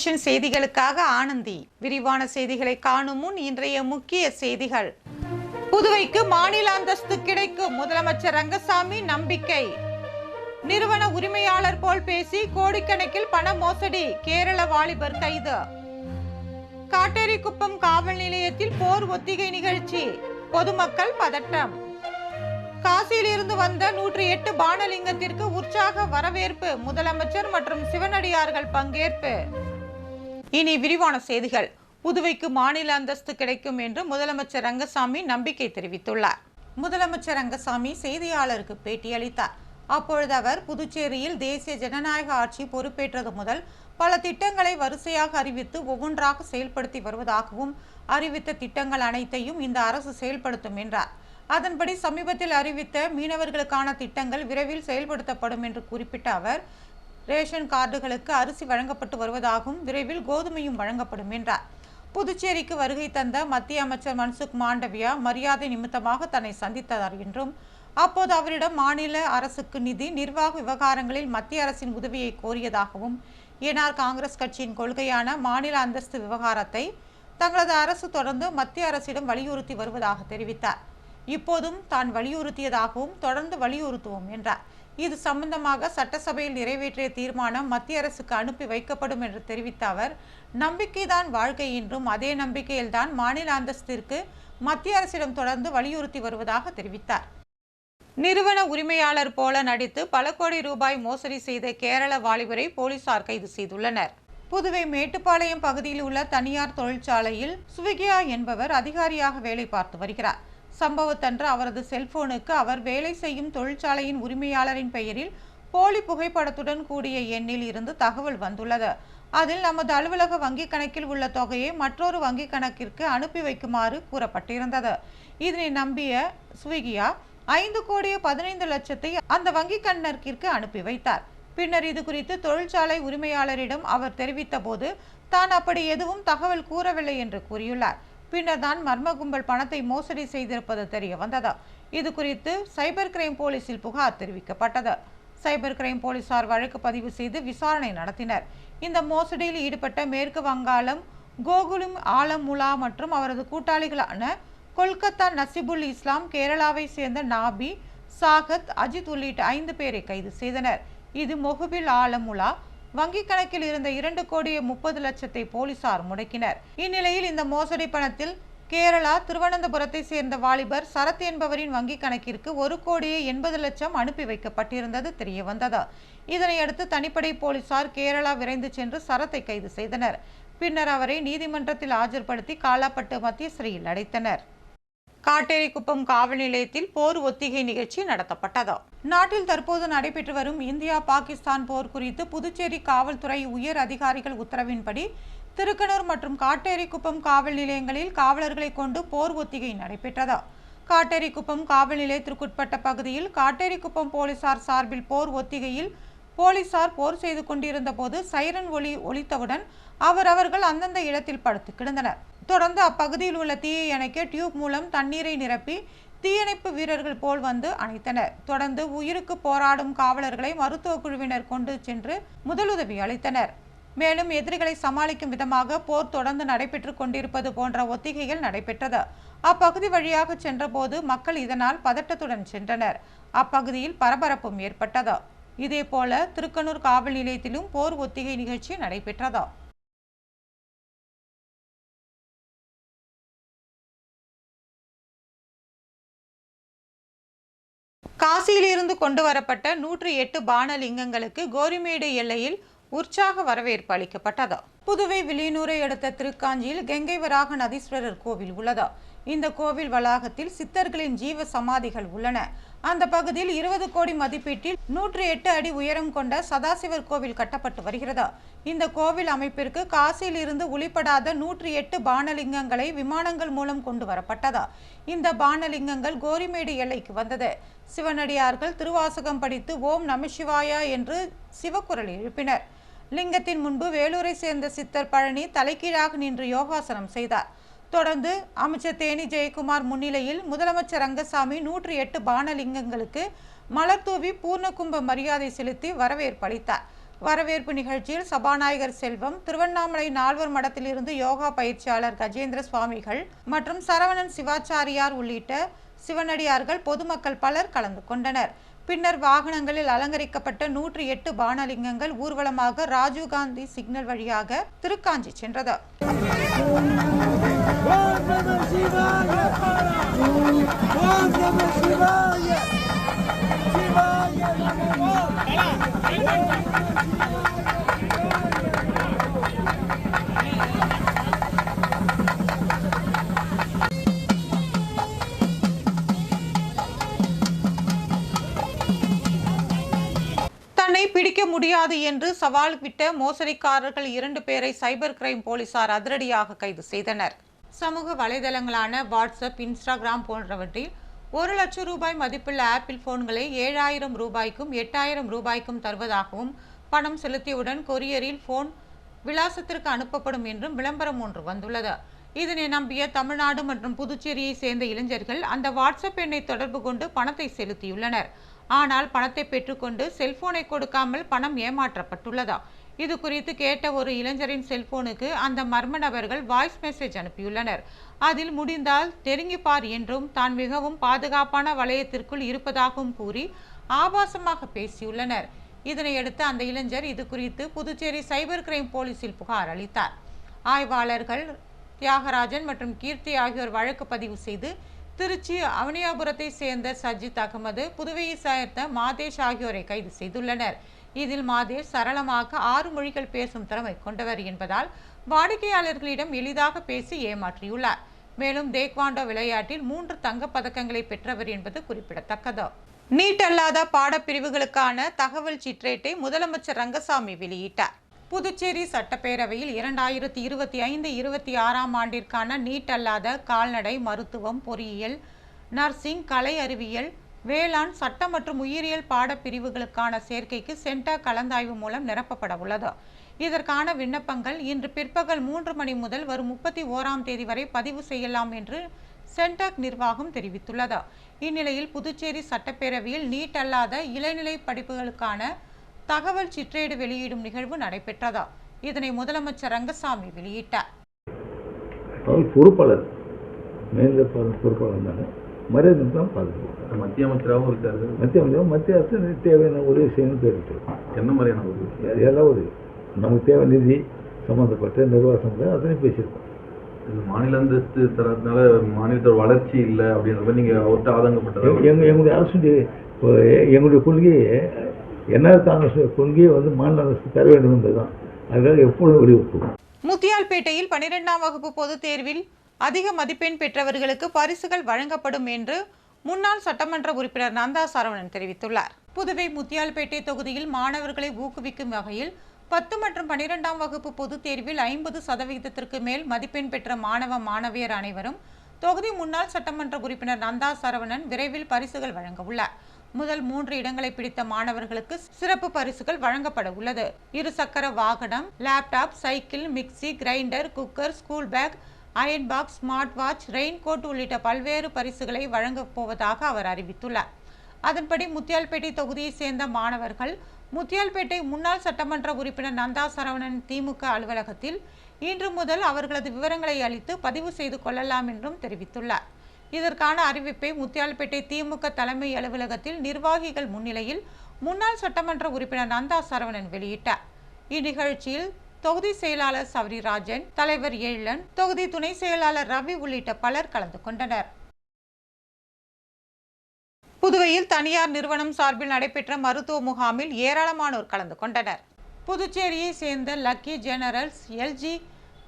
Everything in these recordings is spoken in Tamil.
விஷன் செய்திகளுக்காக ஆனந்தி. விரிவான செய்திகளை காணும் முன் இன்றைய முக்கிய செய்திகள். புதுவைக்கு மாநில அந்தஸ்து கிடைக்கும் முதலமைச்சர் ரங்கசாமி நம்பிக்கை. நிறுவன உரிமையாளர் போல் பேசி கோடிக்கணக்கில் பண மோசடி. கேரள வாலிபர் கைது. காட்டேரிக்குப்பம் காவல் நிலையத்தில் போர் ஒத்திகை நிகழ்ச்சி. பொதுமக்கள் பதட்டம். காசியிலிருந்து வந்த நூற்றி எட்டு பானலிங்கத்திற்கு உற்சாக வரவேற்பு. முதலமைச்சர் மற்றும் சிவனடியார்கள் பங்கேற்பு. இனி விரிவான செய்திகள். புதுவைக்கு மாநில அந்தஸ்து கிடைக்கும் என்று முதலமைச்சர் ரங்கசாமி நம்பிக்கை தெரிவித்துள்ளார். முதலமைச்சர் ரங்கசாமி செய்தியாளருக்கு பேட்டியளித்தார். அப்பொழுது அவர் புதுச்சேரியில் தேசிய ஜனநாயக ஆட்சி பொறுப்பேற்றது முதல் பல திட்டங்களை வரிசையாக அறிவித்து ஒவ்வொன்றாக செயல்படுத்தி வருவதாகவும் அறிவித்த திட்டங்கள் அனைத்தையும் இந்த அரசு செயல்படுத்தும் என்றார். அதன்படி சமீபத்தில் அறிவித்த மீனவர்களுக்கான திட்டங்கள் விரைவில் செயல்படுத்தப்படும் என்று குறிப்பிட்ட அவர் ரேஷன் கார்டுகளுக்கு அரிசி வழங்கப்பட்டு வருவதாகவும் விரைவில் கோதுமையும் வழங்கப்படும் என்றார். புதுச்சேரிக்கு வருகை தந்த மத்திய அமைச்சர் மன்சுக் மாண்டவியா மரியாதை நிமித்தமாக தன்னை சந்தித்ததார் என்றும் அப்போது அவரிடம் மாநில அரசுக்கு நிதி நிர்வாக விவகாரங்களில் மத்திய அரசின் உதவியை கோரியதாகவும் ஏனார் காங்கிரஸ் கட்சியின் கொள்கையான மாநில அந்தஸ்து விவகாரத்தை தங்களது அரசு தொடர்ந்து மத்திய அரசிடம் வலியுறுத்தி வருவதாக தெரிவித்தார். இப்போதும் தான் வலியுறுத்தியதாகவும் தொடர்ந்து வலியுறுத்துவோம் என்றார். இது சம்பந்தமாக சட்டசபையில் நிறைவேற்றிய தீர்மானம் மத்திய அரசுக்கு அனுப்பி வைக்கப்படும் என்று தெரிவித்த அவர் நம்பிக்கைதான் வாழ்க்கை என்றும் அதே நம்பிக்கையில்தான் மாநில அந்தஸ்திற்கு மத்திய அரசிடம் தொடர்ந்து வலியுறுத்தி வருவதாக தெரிவித்தார். நிறுவன உரிமையாளர் போல நடித்து பல கோடி ரூபாய் மோசடி செய்த கேரள வாலிபரை போலீசார் கைது செய்துள்ளனர். புதுவை மேட்டுப்பாளையம் பகுதியில் உள்ள தனியார் தொழிற்சாலையில் சுவிகியா என்பவர் அதிகாரியாக வேலை பார்த்து வருகிறார். சம்பவத்தன்று அவரது செல்போனுக்கு அவர் வேலை செய்யும் தொழிற்சாலையின் உரிமையாளரின் பெயரில் போலி புகைப்படத்துடன் கூடிய எண்ணில் இருந்து தகவல் வந்துள்ளது. அதில் நமது அலுவலக வங்கிக் கணக்கில் உள்ள தொகையை மற்றொரு வங்கிக் கணக்கிற்கு அனுப்பி வைக்குமாறு கூறப்பட்டிருந்தது. இதனை நம்பிய ஸ்விகியா ஐந்து கோடியே பதினைந்து லட்சத்தை அந்த வங்கிக் கணக்கிற்கு அனுப்பி வைத்தார். பின்னர் இது குறித்து தொழிற்சாலை உரிமையாளரிடம் அவர் தெரிவித்த போது தான் அப்படி எதுவும் தகவல் கூறவில்லை என்று கூறியுள்ளார். பின்னர் தான் மர்ம கும்பல் பணத்தை மோசடி செய்திருப்பது தெரிய வந்தது இது குறித்து சைபர் கிரைம் போலீசில் புகார் தெரிவிக்கப்பட்டது. சைபர் கிரைம் போலீசார் வழக்கு பதிவு செய்து விசாரணை நடத்தினர். இந்த மோசடியில் ஈடுபட்ட மேற்கு வங்காளம் கோகுலும் ஆலமுலா மற்றும் அவரது கூட்டாளிகளான கொல்கத்தா நசிபுல் இஸ்லாம் கேரளாவை சேர்ந்த நாபி சாகத் அஜித் உள்ளிட்ட ஐந்து பேரை கைது செய்தனர். இது மொஹுபில் ஆலமுலா வங்கிக் கணக்கில் இருந்த இரண்டு கோடியே முப்பது லட்சத்தை போலீசார் முடக்கினர். இந்நிலையில் இந்த மோசடி பணத்தில் கேரளா திருவனந்தபுரத்தை சேர்ந்த வாலிபர் சரத் என்பவரின் வங்கிக் கணக்கிற்கு ஒரு கோடியே எண்பது லட்சம் அனுப்பி வைக்கப்பட்டிருந்தது தெரிய வந்தது இதனையடுத்து தனிப்படை போலீசார் கேரளா விரைந்து சென்று சரத்தை கைது செய்தனர். பின்னர் அவரை நீதிமன்றத்தில் ஆஜர்படுத்தி காலாப்பட்டு மத்திய சிறையில் அடைத்தனர். காட்டேரிக்குப்பம் காவல் நிலையத்தில் போர் ஒத்திகை நிகழ்ச்சி நடத்தப்பட்டது. நாட்டில் தற்போது நடைபெற்று வரும் இந்தியா பாகிஸ்தான் போர் குறித்து புதுச்சேரி காவல்துறை உயர் அதிகாரிகள் உத்தரவின்படி திருக்கனூர் மற்றும் காட்டேரிக்குப்பம் காவல் நிலையங்களில் காவலர்களை கொண்டு போர் ஒத்திகை நடைபெற்றது. காட்டேரிக்குப்பம் காவல் நிலையத்திற்குட்பட்ட பகுதியில் காட்டேரிக்குப்பம் போலீசார் சார்பில் போர் ஒத்திகையில் போலீசார் போர் செய்து கொண்டிருந்த போது சைரன் ஒலி ஒலித்தவுடன் அவரவர்கள் அந்தந்த இடத்தில் படுத்து கிடந்தனர். தொடர்ந்து அப்பகுதியில் உள்ள தீயை அணைக்க டியூப் மூலம் தண்ணீரை நிரப்பி தீயணைப்பு வீரர்கள் போல் வந்து அணைத்தனர். தொடர்ந்து உயிருக்கு போராடும் காவலர்களை மருத்துவ குழுவினர் கொண்டு சென்று முதலுதவி அளித்தனர். மேலும் எதிரிகளை சமாளிக்கும் விதமாக போர் தொடர்ந்து நடைபெற்று கொண்டிருப்பது போன்ற ஒத்திகைகள் நடைபெற்றது. அப்பகுதி வழியாக சென்றபோது மக்கள் இதனால் பதட்டத்துடன் சென்றனர். அப்பகுதியில் பரபரப்பும் ஏற்பட்டது. இதேபோல திருக்கனூர் காவல் நிலையத்திலும் போர் ஒத்திகை நிகழ்ச்சி நடைபெற்றது. காசியிலிருந்து கொண்டு வரப்பட்ட நூற்றி எட்டு பானலிங்கங்களுக்கு கோரிமேடு எல்லையில் உற்சாக வரவேற்பு அளிக்கப்பட்டது. புதுவை வில்லியனூரை அடுத்த திருக்காஞ்சியில் கங்கை வராக நதீஸ்வரர் கோவில் உள்ளது. இந்த கோவில் வளாகத்தில் சித்தர்களின் ஜீவ சமாதிகள் உள்ளன. அந்த பகுதியில் இருபது கோடி மதிப்பீட்டில் நூற்றி எட்டு அடி உயரம் கொண்ட சதாசிவர் கோவில் கட்டப்பட்டு வருகிறது. இந்த கோவில் அமைப்பிற்கு காசியில் இருந்து ஒளிப்படாத நூற்றி எட்டு பானலிங்கங்களை விமானங்கள் மூலம் கொண்டு வரப்பட்டது. இந்த பானலிங்கங்கள் கோரிமேடு எல்லைக்கு வந்தது. சிவனடியார்கள் திருவாசகம் படித்து ஓம் நமசிவாயா என்று சிவக்குரல் எழுப்பினர். லிங்கத்தின் முன்பு வேலூரை சேர்ந்த சித்தர் பழனி தலைகீழாக நின்று யோகாசனம் செய்தார். தொடர்ந்து அமைச்சர் தேனி ஜெயக்குமார் முன்னிலையில் முதலமைச்சர் ரங்கசாமி நூற்றி எட்டு பானலிங்கங்களுக்கு மலர் தூவி பூர்ணகும்ப மரியாதை செலுத்தி வரவேற்பு அளித்தார். வரவேற்பு நிகழ்ச்சியில் சபாநாயகர் செல்வம் திருவண்ணாமலை நால்வர் மடத்திலிருந்து யோகா பயிற்சியாளர் கஜேந்திர சுவாமிகள் மற்றும் சரவணன் சிவாச்சாரியார் உள்ளிட்ட சிவனடியார்கள் பொதுமக்கள் பலர் கலந்து கொண்டனர். பின்னர் வாகனங்களில் அலங்கரிக்கப்பட்ட நூற்றி எட்டு பானலிங்கங்கள் ஊர்வலமாக ராஜீவ்காந்தி சிக்னல் வழியாக திருக்காஞ்சி சென்றது. சிவாய முடியாது என்று சவால் விட்ட மோசடிக்காரர்கள் இரண்டு பேரை சைபர் கிரைம் போலீசார் அதிரடியாக கைது செய்தனர். சமூக வலைதளங்களான வாட்ஸ்அப் இன்ஸ்டாகிராம் போன்றவற்றில் ஒரு லட்சம் ரூபாய் மதிப்புள்ள ஆப்பிள் போன்களை ஏழாயிரம் ரூபாய்க்கும் எட்டாயிரம் ரூபாய்க்கும் தருவதாகவும் பணம் செலுத்தியவுடன் கொரியரில் போன் விலாசத்திற்கு அனுப்பப்படும் என்றும் விளம்பரம் ஒன்று வந்துள்ளது. இதனை நம்பிய தமிழ்நாடு மற்றும் புதுச்சேரியை சேர்ந்த இளைஞர்கள் அந்த வாட்ஸ்அப் எண்ணை தொடர்பு கொண்டு பணத்தை செலுத்தியுள்ளனர். ஆனால் பணத்தை பெற்றுக்கொண்டு செல்போனை கொடுக்காமல் பணம் ஏமாற்றப்பட்டுள்ளதா? இது குறித்து கேட்ட ஒரு இளைஞரின் செல்போனுக்கு அந்த மர்ம நபர்கள் வாய்ஸ் மெசேஜ் அனுப்பியுள்ளனர். அதில் முடிந்தால் நெருங்கிப்பார் என்றும் தான் மிகவும் பாதுகாப்பான வளையத்திற்குள் இருப்பதாகவும் கூறி ஆபாசமாக பேசியுள்ளனர். இதனையடுத்து அந்த இளைஞர் இது குறித்து புதுச்சேரி சைபர் கிரைம் போலீசில் புகார் அளித்தார். ஆய்வாளர்கள் தியாகராஜன் மற்றும் கீர்த்தி ஆகியோர் வழக்கு பதிவு செய்து திருச்சி அவனியாபுரத்தை சேர்ந்த சஜித் அகமது புதுவையை சேர்ந்த மாதேஷ் ஆகியோரை கைது செய்துள்ளனர். இதில் மாதேஷ் சரளமாக ஆறு மொழிகள் பேசும் திறமை கொண்டவர் என்பதால் வாடிக்கையாளர்களிடம் எளிதாக பேசி ஏமாற்றியுள்ளார். மேலும் தேக்வாண்டோ விளையாட்டில் மூன்று தங்கப்பதக்கங்களை பெற்றவர் என்பது குறிப்பிடத்தக்கது. நீட் அல்லாத பாடப்பிரிவுகளுக்கான தகவல் சிற்றேட்டை முதலமைச்சர் ரங்கசாமி வெளியிட்டார். புதுச்சேரி சட்டப்பேரவையில் இரண்டாயிரத்தி இருபத்தி ஐந்து இருபத்தி ஆறாம் ஆண்டிற்கான நீட் அல்லாத கால்நடை மருத்துவம் பொறியியல் நர்சிங் கலை அறிவியல் வேளாண் சட்ட மற்றும் உயிரியல் பாடப்பிரிவுகளுக்கான சேர்க்கைக்கு சென்டா கலந்தாய்வு மூலம் நிரப்பப்பட உள்ளது. இதற்கான விண்ணப்பங்கள் இன்று பிற்பகல் மூன்று மணி முதல் வரும் முப்பத்தி ஓராம் தேதி வரை பதிவு செய்யலாம் என்று சென்டாக் நிர்வாகம் தெரிவித்துள்ளது. இந்நிலையில் புதுச்சேரி சட்டப்பேரவையில் நீட் அல்லாத இளநிலை படிப்புகளுக்கான தகவல் சிற்றேடு வெளியிடும் நிகழ்வு நடைபெற்றதா. இதனை முதலமைச்சர் ரங்கசாமி வெளியிட்டார். பொறுப்பாளர். மேல பொறுப்பாளர் இருந்தாங்க மரியாதை தான் பார்த்துருக்கோம் மத்திய அமைச்சராகவும் இருக்காரு. மத்திய அமைச்சர் மத்திய அரசு தேவையான உதவி செய்யணும்னு கேட்டுட்டு என்ன மாதிரியான உதவி எல்லா உதவி நமக்கு தேவை நிதி சம்மந்தப்பட்ட நிர்வாக சம்பந்தம் அத்தனையும் பேசியிருக்கோம். இது மாநில அந்தஸ்து தரதுனால மாநிலத்தோட வளர்ச்சி இல்லை அப்படின்ற மாதிரி நீங்க அவர்கிட்ட ஆதங்கப்பட்டதா? எங்க- எங்க எங்களுடைய அரசுடைய இப்போ எங்களுடைய கொள்கையே என்ஆர் காங்கிரஸ் கொள்கையை வந்து மாநில அரசு தர வேண்டும் என்பதுதான் அதுக்காக எப்பொழுதும் வலியுறுத்துவோம். முத்தியால்பேட்டையில் பனிரெண்டாம் வகுப்பு பொதுத் தேர்வில் அதிக மதிப்பெண் பெற்றவர்களுக்கு பரிசுகள் வழங்கப்படும் என்று முன்னாள் சட்டமன்ற உறுப்பினர் நந்தா சரவணன் தெரிவித்துள்ளார். புதுவை முத்தியால்பேட்டை தொகுதியில் மாணவர்களை ஊக்குவிக்கும் வகையில் பத்து மற்றும் பனிரெண்டாம் வகுப்பு பொதுத் தேர்வில் ஐம்பது சதவிகிதத்திற்கு மேல் மதிப்பெண் பெற்ற மாணவ மாணவியர் அனைவரும் தொகுதி முன்னாள் சட்டமன்ற உறுப்பினர் நந்தா சரவணன் விரைவில் பரிசுகள் வழங்க உள்ளார். முதல் மூன்று இடங்களை பிடித்த மாணவர்களுக்கு சிறப்பு பரிசுகள் வழங்கப்பட உள்ளது. இருசக்கர வாகனம் laptop cycle mixie grinder cooker school bag iron box smart watch rain coat உள்ளிட்ட பல்வேறு பரிசுகளை வழங்கப் போவதாக அவர் அறிவித்துள்ளார். அதன்படி முத்தியால்பேட்டை தொகுதியைச் சேர்ந்த மாணவர்கள் முத்தியால்பேட்டை முன்னாள் சட்டமன்ற உறுப்பினர் நந்தா சரவணன் திமுக அலுவலகத்தில் இன்று முதல் அவர்களது விவரங்களை அளித்து பதிவு செய்து கொள்ளலாம் என்றும் தெரிவித்துள்ளார். இதற்கான அறிவிப்பை முத்தியால்பேட்டை திமுக தலைமை அலுவலகத்தில் நிர்வாகிகள் முன்னிலையில் முன்னாள் சட்டமன்ற உறுப்பினர் நந்தா சரவணன் வெளியிட்டார். இந்நிகழ்ச்சியில் தொகுதி செயலாளர் சவரிராஜன் தலைவர் எழிலன் தொகுதி துணை செயலாளர் ரவி உள்ளிட்ட பலர் கலந்து கொண்டனர். புதுவையில் தனியார் நிறுவனம் சார்பில் நடைபெற்ற மருத்துவ முகாமில் ஏராளமானோர் கலந்து கொண்டனர். புதுச்சேரியை சேர்ந்த லக்கி ஜெனரல்ஸ் எல்ஜி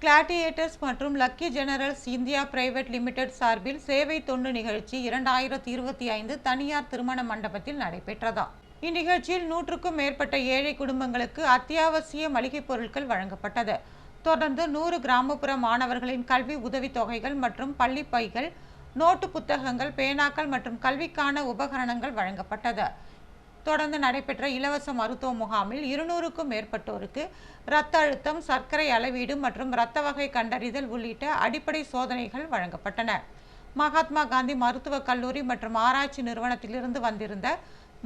கிளாட்டியேட்டர்ஸ் மற்றும் lucky generals India private limited சார்பில் சேவை தொண்டு நிகழ்ச்சி இரண்டாயிரத்தி இருபத்தி ஐந்து தனியார் திருமண மண்டபத்தில் நடைபெற்றதா இந்நிகழ்ச்சியில் நூற்றுக்கும் மேற்பட்ட ஏழை குடும்பங்களுக்கு அத்தியாவசிய மளிகைப் பொருட்கள் வழங்கப்பட்டது. தொடர்ந்து நூறு கிராமப்புற மாணவர்களின் கல்வி உதவித் தொகைகள் மற்றும் பள்ளிப்பைகள் நோட்டு புத்தகங்கள் பேனாக்கள் மற்றும் கல்விக்கான உபகரணங்கள் வழங்கப்பட்டது. தொடர்ந்து நடைபெற்ற இலவச மருத்துவ முகாமில் இருநூறுக்கும் மேற்பட்டோருக்கு இரத்த அழுத்தம் சர்க்கரை அளவீடு மற்றும் இரத்த வகை கண்டறிதல் உள்ளிட்ட அடிப்படை சோதனைகள் வழங்கப்பட்டன. மகாத்மா காந்தி மருத்துவக் கல்லூரி மற்றும் ஆராய்ச்சி நிறுவனத்திலிருந்து வந்திருந்த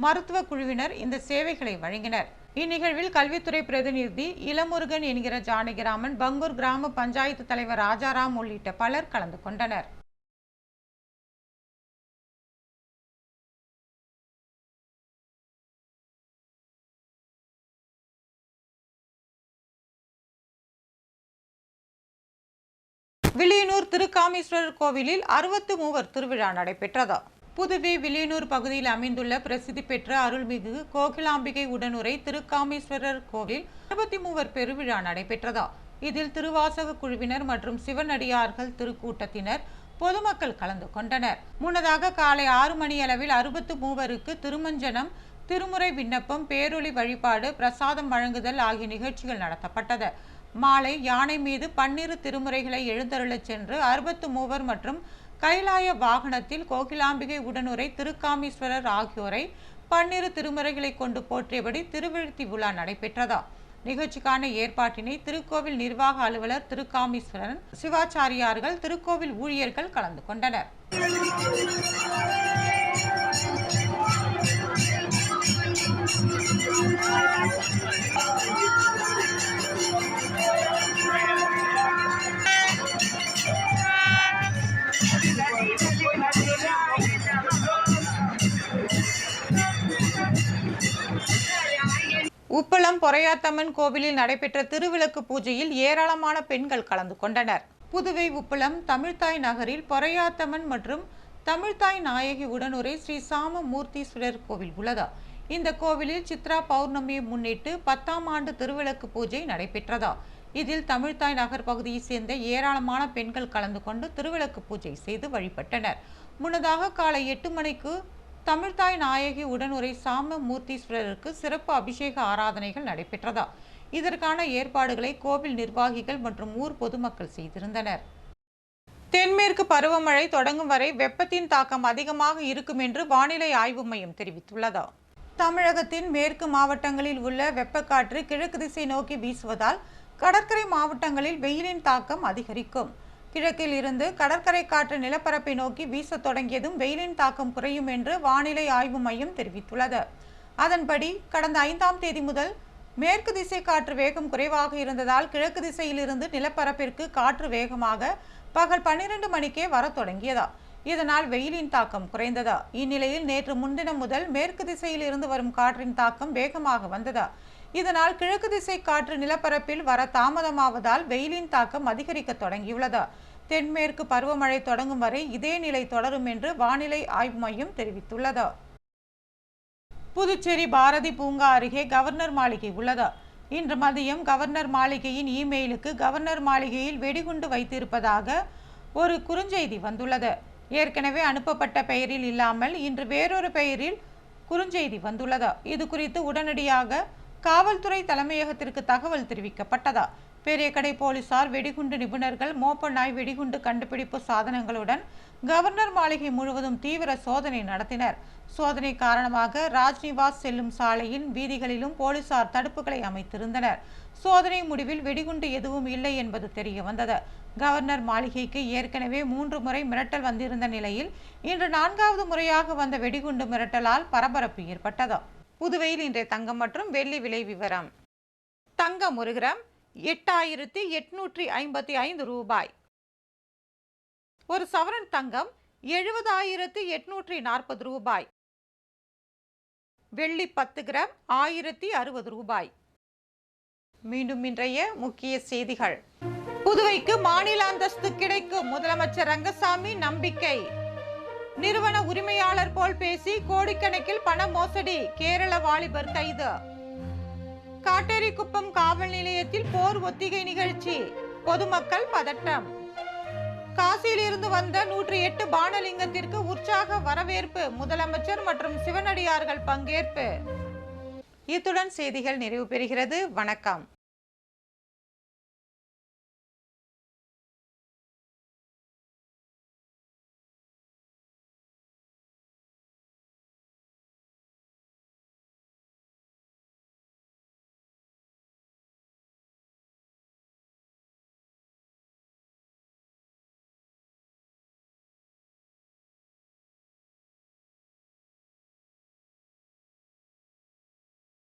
மருத்துவ குழுவினர் இந்த சேவைகளை வழங்கினர். இந்நிகழ்வில் கல்வித்துறை பிரதிநிதி இளமுருகன் என்கிற ஜானகிராமன் பங்கூர் கிராம பஞ்சாயத்து தலைவர் ராஜாராம் உள்ளிட்ட பலர் கலந்து கொண்டனர். வில்லியனூர் திருக்காமீஸ்வரர் கோவிலில் அறுபத்து மூவர் திருவிழா நடைபெற்றது. புதுவை வில்லியனூர் பகுதியில் அமைந்துள்ள பிரசித்தி பெற்ற அருள்மிகு கோகிலாம்பிகை உடனுரை திருக்காமீஸ்வரர் கோவில் அறுபத்தி மூவர் பெருவிழா நடைபெற்றதா. இதில் திருவாசக குழுவினர் மற்றும் சிவனடியார்கள் திருக்கூட்டத்தினர் பொதுமக்கள் கலந்து கொண்டனர். முன்னதாக காலை ஆறு மணி அளவில் அறுபத்து மூவருக்கு திருமஞ்சனம் திருமுறை விண்ணப்பம் பேரொளி வழிபாடு பிரசாதம் வழங்குதல் ஆகிய நிகழ்ச்சிகள் நடத்தப்பட்டது. மாலை யானை மீது பன்னிரு திருமுறைகளை எழுந்தருளச் சென்று அறுபத்து மூவர் மற்றும் கைலாய வாகனத்தில் கோகிலாம்பிகை உடனுரை திருக்காமீஸ்வரர் ஆகியோரை பன்னிரு திருமுறைகளை கொண்டு போற்றியபடி திருவிழுத்தி விழா நடைபெற்றதா? நிகழ்ச்சிக்கான ஏற்பாட்டினை திருக்கோவில் நிர்வாக அலுவலர் திருக்காமீஸ்வரன் சிவாச்சாரியார்கள் திருக்கோவில் ஊழியர்கள் கலந்து கொண்டனர். உப்பளம் பொறையாத்தம்மன் கோவிலில் நடைபெற்ற திருவிளக்கு பூஜையில் ஏராளமான பெண்கள் கலந்து கொண்டனர். புதுவை உப்பளம் தமிழ்தாய் நகரில் பொறையாத்தம்மன் மற்றும் தமிழ்தாய் நாயகி உடனுரை ஸ்ரீ சாம மூர்த்தீஸ்வரர் கோவில் உள்ளதா. இந்த கோவிலில் சித்ரா பௌர்ணமியை முன்னிட்டு பத்தாம் ஆண்டு திருவிளக்கு பூஜை நடைபெற்றதா. இதில் தமிழ்தாய் நகர் பகுதியைச் சேர்ந்த ஏராளமான பெண்கள் கலந்து கொண்டு திருவிளக்கு பூஜை செய்து வழிபட்டனர். முன்னதாக காலை எட்டு மணிக்கு தமிழ்தாய் நாயகி உடனுரை சாம மூர்த்தீஸ்வரருக்கு சிறப்பு அபிஷேக ஆராதனைகள் நடைபெற்றதா? இதற்கான ஏற்பாடுகளை கோவில் நிர்வாகிகள் மற்றும் ஊர் பொதுமக்கள் செய்திருந்தனர். தென்மேற்கு பருவமழை தொடங்கும் வரை வெப்பத்தின் தாக்கம் அதிகமாக இருக்கும் என்று வானிலை ஆய்வு மையம் தெரிவித்துள்ளதா. தமிழகத்தின் மேற்கு மாவட்டங்களில் உள்ள வெப்பக்காற்று கிழக்கு திசை நோக்கி வீசுவதால் கடற்கரை மாவட்டங்களில் வெயிலின் தாக்கம் அதிகரிக்கும். கிழக்கில் இருந்து கடற்கரை காற்று நிலப்பரப்பை நோக்கி வீசத் தொடங்கியதும் வெயிலின் தாக்கம் குறையும் என்று வானிலை ஆய்வு மையம் தெரிவித்துள்ளது. அதன்படி கடந்த ஐந்தாம் தேதி முதல் மேற்கு திசை காற்று வேகம் குறைவாக இருந்ததால் கிழக்கு திசையிலிருந்து நிலப்பரப்பிற்கு காற்று வேகமாக பகல் பன்னிரண்டு மணிக்கே வரத் தொடங்கியதா. இதனால் வெயிலின் தாக்கம் குறைந்ததா. இந்நிலையில் நேற்று முன்தினம் முதல் மேற்கு திசையில் இருந்து வரும் காற்றின் தாக்கம் வேகமாக வந்ததா. இதனால் கிழக்கு திசை காற்று நிலப்பரப்பில் வர தாமதமாவதால் வெயிலின் தாக்கம் அதிகரிக்க தொடங்கியுள்ளது. தென்மேற்கு பருவமழை தொடங்கும் வரை இதே நிலை தொடரும் என்று வானிலை ஆய்வு மையம் தெரிவித்துள்ளது. புதுச்சேரி பாரதி பூங்கா அருகே கவர்னர் மாளிகை உள்ளது. இன்று மதியம் கவர்னர் மாளிகையின் இமெயிலுக்கு கவர்னர் மாளிகையில் வெடிகுண்டு வைத்திருப்பதாக ஒரு குறுஞ்செய்தி வந்துள்ளது. ஏற்கனவே அனுப்பப்பட்ட பெயரில் இல்லாமல் இன்று வேறொரு பெயரில் குறுஞ்செய்தி வந்துள்ளது. இது குறித்து உடனடியாக காவல்துறை தலைமையகத்திற்கு தகவல் தெரிவிக்கப்பட்டதா? பெரியகடை போலீசார் வெடிகுண்டு நிபுணர்கள் மோப்ப நாய் வெடிகுண்டு கண்டுபிடிப்பு சாதனங்களுடன் கவர்னர் மாளிகை முழுவதும் தீவிர சோதனை நடத்தினர். சோதனை காரணமாக ராஜ்நிவாஸ் செல்லும் சாலையின் வீதிகளிலும் போலீசார் தடுப்புகளை அமைத்திருந்தனர். சோதனை முடிவில் வெடிகுண்டு எதுவும் இல்லை என்பது தெரிய வந்தது. கவர்னர் மாளிகைக்கு ஏற்கனவே மூன்று முறை மிரட்டல் வந்திருந்த நிலையில் இன்று நான்காவது முறையாக வந்த வெடிகுண்டு மிரட்டலால் பரபரப்பு ஏற்பட்டது. புதுவையில் இன்றைய தங்கம் மற்றும் வெள்ளி விலை விவரம். தங்கம் ஒரு கிராம் எட்டாயிரத்தி எட்நூற்றி ஐம்பத்தி ஐந்து ரூபாய். ஒரு சவரன் தங்கம் எழுபதாயிரத்தி எட்நூற்றி நாற்பது ரூபாய். வெள்ளி பத்து கிராம் ஆயிரத்தி அறுபது ரூபாய். மீண்டும் இன்றைய முக்கிய செய்திகள். புதுவைக்கு மாநில அந்தஸ்து கிடைக்கும். முதலமைச்சர் ரங்கசாமி நம்பிக்கை. நிறுவன உரிமையாளர் போல் பேசி கோடிக்கணக்கில் பண மோசடி. கேரள வாலிபர் கைது. காட்டேரிக்குப்பம் காவல் நிலையத்தில் போர் ஒத்திகை நிகழ்ச்சி. பொதுமக்கள் பதட்டம். காசியிலிருந்து வந்த நூற்றி எட்டு பானலிங்கத்திற்கு உற்சாக வரவேற்பு. முதலமைச்சர் மற்றும் சிவனடியார்கள் பங்கேற்பு. இத்துடன் செய்திகள் நிறைவு பெறுகிறது. வணக்கம்.